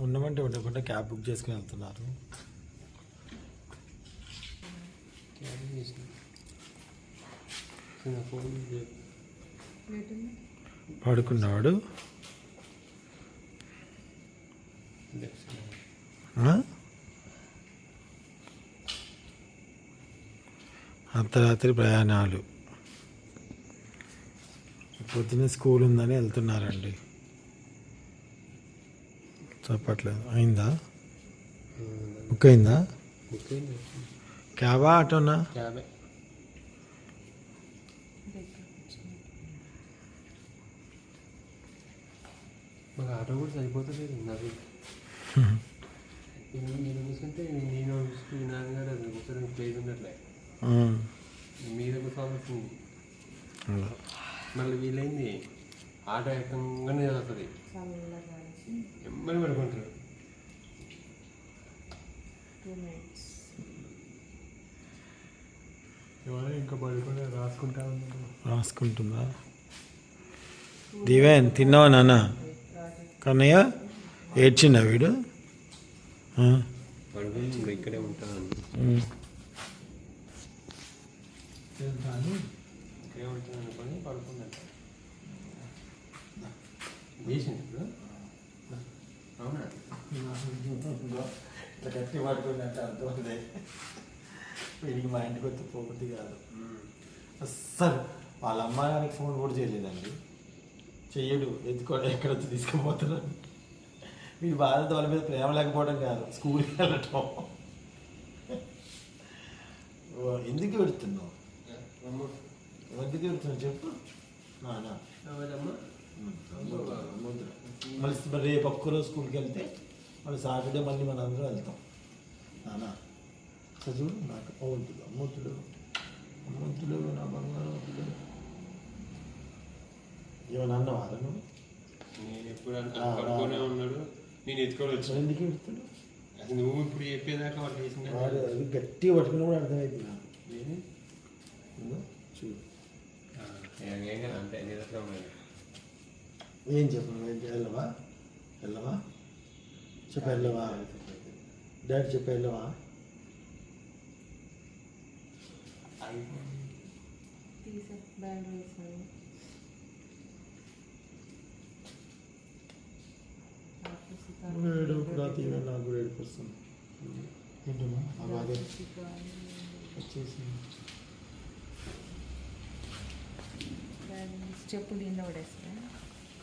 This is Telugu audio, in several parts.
ఉండమంటే ఉండకుండా క్యాబ్ బుక్ చేసుకుని వెళ్తున్నారు. పడుకున్నాడు? అర్ధరాత్రి ప్రయాణాలు. పొద్దున్న స్కూల్ ఉందని వెళ్తున్నారండి. చెప్పట్లేదు. అయిందా? బుక్ అయిందా? బుక్ అయింది. క్యాబా ఆటోనా? ఆటో కూడా నాకు నేను మీరు చూసుకుంటే నేను చూసుకుని నాన్నగారు అది కూర్చొని ప్లేస్ ఉండట్లే. ఉమ్. మీద కూర్చోవాల్సింది అలా. మళ్ళీ వీలైంది ఆటో ఎక్కగానే వస్తుంది ఎమ్మని పడుకుంటారు ఇంకా పడుకుని రాసుకుంటా రాసుకుంటుందా? దివేన్ తిన్నావా నాన్న? కన్నయ్య ఏడ్చిండా వీడు? ఆ, పడుకుని ఇంకా ఇక్కడే ఉంటాను ఇక్కడే ఉంటాను అనుకొని పడుకున్నాను చేసింది ఇప్పుడు. అవునా? ఇట్లా గట్టి పడుకున్నట్టు అర్థమైంది. వీడికి మా ఇంటికి వచ్చి పోబుద్ది కాదు. అస్సలు వాళ్ళ అమ్మ గారికి ఫోన్ కూడా చేయలేదండి. చెయ్యడు ఎత్తుకో ఎక్కడ వచ్చి తీసుకుపోతున్నాడు. వీడి బాధతో వాళ్ళ మీద ప్రేమ లేకపోవడం కాదు స్కూల్కి వెళ్ళటం. ఓ, ఎందుకు పెడుతున్నావు ఎందుకు పెడుతున్నావు చెప్పు. నానా. మళ్ళీ మరి రేపు ఒక్కరోజు స్కూల్కి వెళ్తే మళ్ళీ సాటర్డే మళ్ళీ మన అందరూ వెళ్తాం. నానా. చూడు నాకు అమ్మొద్దులు అమ్మొద్దులు అమ్మొద్దులు నా బంగారం ఏమన్నా అన్నవా నువ్వు నేను ఎప్పుడు ఉన్నాడు. నేను ఎత్తుకొని అసలు వచ్చాను ఎందుకు పెడుతున్నాడు అసలు నువ్వు ఇప్పుడు చెప్పేదాకా వాళ్ళు చేసిన అది గట్టిగా పట్టుకున్న కూడా అర్థమైంది నాకు. చూడు. ఏం ఏంటి వెళ్ళవా? వెళ్ళవా? చెప్పు వెళ్ళవా? డాడీ చెప్పు వెళ్ళవా? వేడు కూడా తీవే నాకు వస్తుంది ఏంటమ్మా? బాధ వచ్చేసింది. చెప్పులు కింద పడేస్తా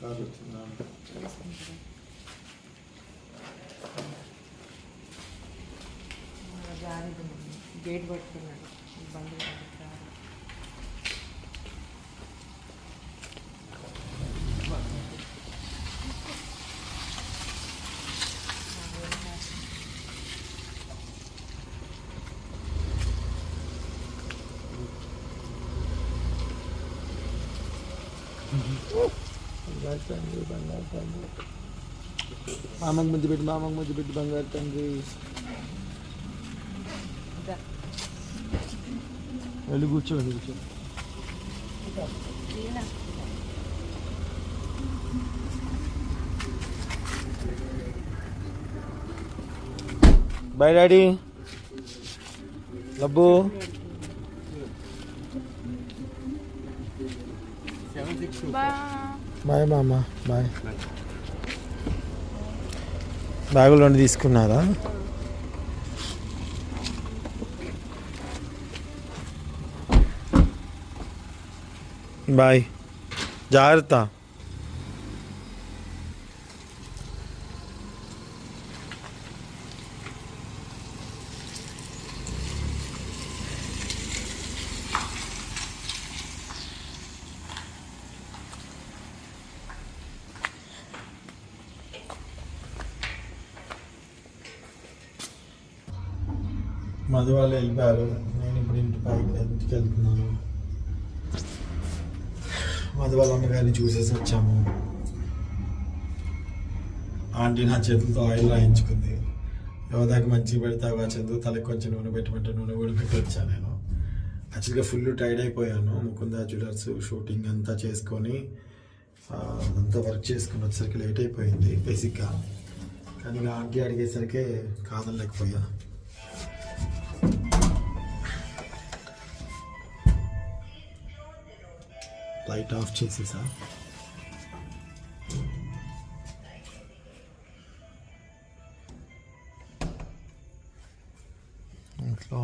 కాదు జాగ్రత్త గేట్ పట్టుకున్నాడు. బండి పట్టుకున్నాడు. బంగారు తండ్రి బంగారు తండ్రి మామకు ముద్దు పెట్టి మామకు ముద్దు పెట్టి బంగారు తండ్రి. వెళ్ళి కూర్చో వెళ్ళి కూర్చో. ఈయన బాయ్ డాడీ లబ్బు బాయ్ మామ బాయ్ బ్యాగులు రెండు తీసుకున్నారా? బాయ్ జాగ్రత్త. మధు వాళ్ళు వెళ్ళిపోయారు. నేను ఇప్పుడు ఇంటి పైకి ఇంటికి వెళ్తున్నాను మధు వాళ్ళ అమ్మగారిని చూసేసి వచ్చాము. ఆంటీ నా చేతులతో ఆయిల్ రాయించుకుంది. యోధాకి మంచిగా పెడతావా చదువు తలకి కొంచెం నూనె పెట్టమంటే నూనె కూడా పెట్టొచ్చాను నేను. యాక్చువల్గా ఫుల్ టైర్డ్ అయిపోయాను. ముకుంద జ్యువెలర్స్ షూటింగ్ అంతా చేసుకొని అంతా వర్క్ చేసుకుని వచ్చేసరికి లేట్ అయిపోయింది బేసిక్గా కానీ ఆంటీ అడిగేసరికి కాదనలేకపోయా లైట్ ఆఫ్ చేసేసా ఇంట్లో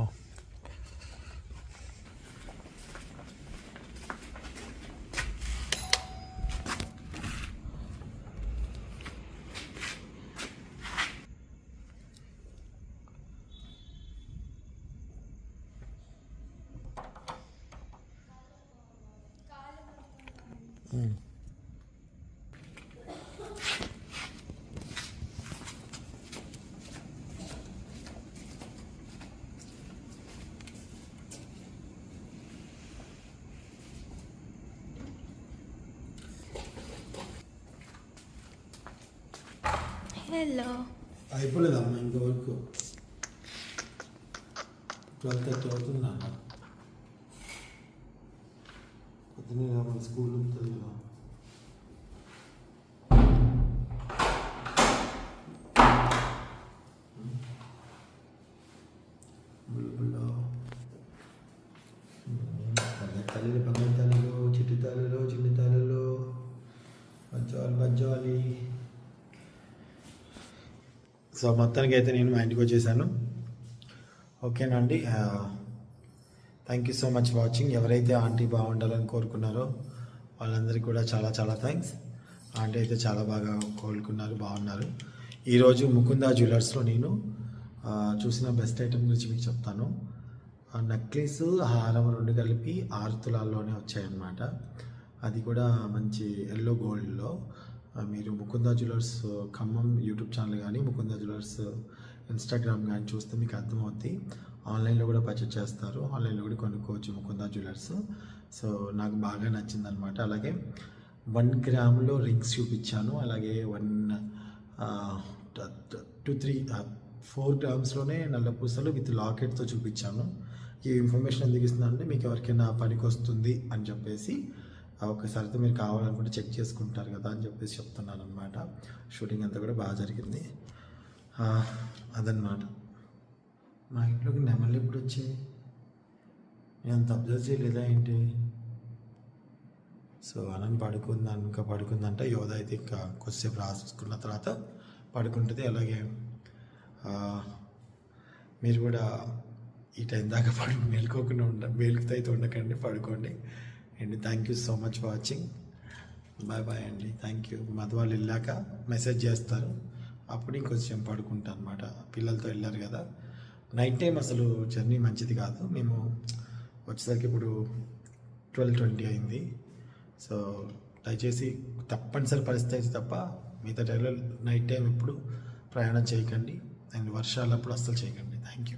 హలో అయిపోలేదమ్మా ఇంతవరకు ట్వెల్వ్ థర్టీ అవుతుందా పొద్దున్నే మన స్కూల్ ఉంటుంది కదా బుల్బుల్లో తల్లిలు బంగారు తల్లిలు చిట్టి తల్లిలు చిన్ని తల్లిలు బజ్జాలి బజ్జాలి సో మొత్తానికి అయితే నేను మా ఇంటికి వచ్చేసాను ఓకేనా అండి thank you so much watching ఎవరైతే ఆంటీ బాగుండాలని కోరుకున్నారో వాళ్ళందరికీ కూడా చాలా చాలా థ్యాంక్స్ ఆంటీ అయితే చాలా బాగా కోలుకున్నారు బాగున్నారు. ఈరోజు ముకుందా జ్యువెలర్స్లో నేను చూసిన బెస్ట్ ఐటెం గురించి మీకు చెప్తాను. నెక్లెస్ హారం రెండు కలిపి ఆరు తులాల్లోనే వచ్చాయన్నమాట. అది కూడా మంచి ఎల్లో గోల్డ్లో మీరు Mukunda jewellers Khammam YouTube channel కానీ ముకుందా జ్యువెలర్స్ ఇన్స్టాగ్రామ్ కానీ చూస్తే మీకు అర్థమవుద్ది. ఆన్లైన్లో కూడా పర్చేజ్ చేస్తారు. ఆన్లైన్లో కూడా కొనుక్కోవచ్చు ముకుందా జ్యువెలర్స్. సో నాకు బాగా నచ్చింది అనమాట అలాగే వన్ గ్రామ్లో రింగ్స్ చూపించాను. అలాగే వన్ టూ త్రీ ఫోర్ గ్రామ్స్లోనే నల్ల పూసలు విత్ లాకెట్తో చూపించాను. ఈ ఇన్ఫర్మేషన్ ఎందుకు ఇస్తున్నానంటే మీకు ఎవరికైనా పనికి వస్తుంది అని చెప్పేసి ఆ ఒక్కసారితో మీరు కావాలనుకుంటే చెక్ చేసుకుంటారు కదా అని చెప్పేసి చెప్తున్నాను అనమాట షూటింగ్ అంతా కూడా బాగా జరిగింది. అదనమాట మా ఇంట్లోకి నెమళ్ళు ఎప్పుడు వచ్చాయి? నేను అంత అబ్జర్వ్ చేయలేదా ఏంటి? సో అనంత పడుకుంది ఇంకా పడుకుందంటే. యోధ అయితే ఇంకా కొద్దిసేపు రాసుకున్న తర్వాత పడుకుంటుంది. అలాగే మీరు కూడా ఈ టైం దాకా పడు మేలుకోకుండా ఉండ మేలుకుతో అయితే ఉండకండి పడుకోండి. And thank you so much for watching. Bye bye అండి. Thank you. మధు వాళ్ళు వెళ్ళాక మెసేజ్ చేస్తారు. అప్పుడు ఇంకొంచెం పడుకుంటా అనమాట పిల్లలతో వెళ్ళారు కదా. నైట్ టైం అసలు జర్నీ మంచిది కాదు. మేము వచ్చేసరికి ఇప్పుడు ట్వెల్వ్ ట్వంటీ అయింది. సో దయచేసి తప్పనిసరి పరిస్థితి అయితే తప్ప మిగతా టైంలో నైట్ టైం ఎప్పుడు ప్రయాణం చేయకండి. అండ్ వర్షాలప్పుడు అస్సలు చేయకండి. Thank you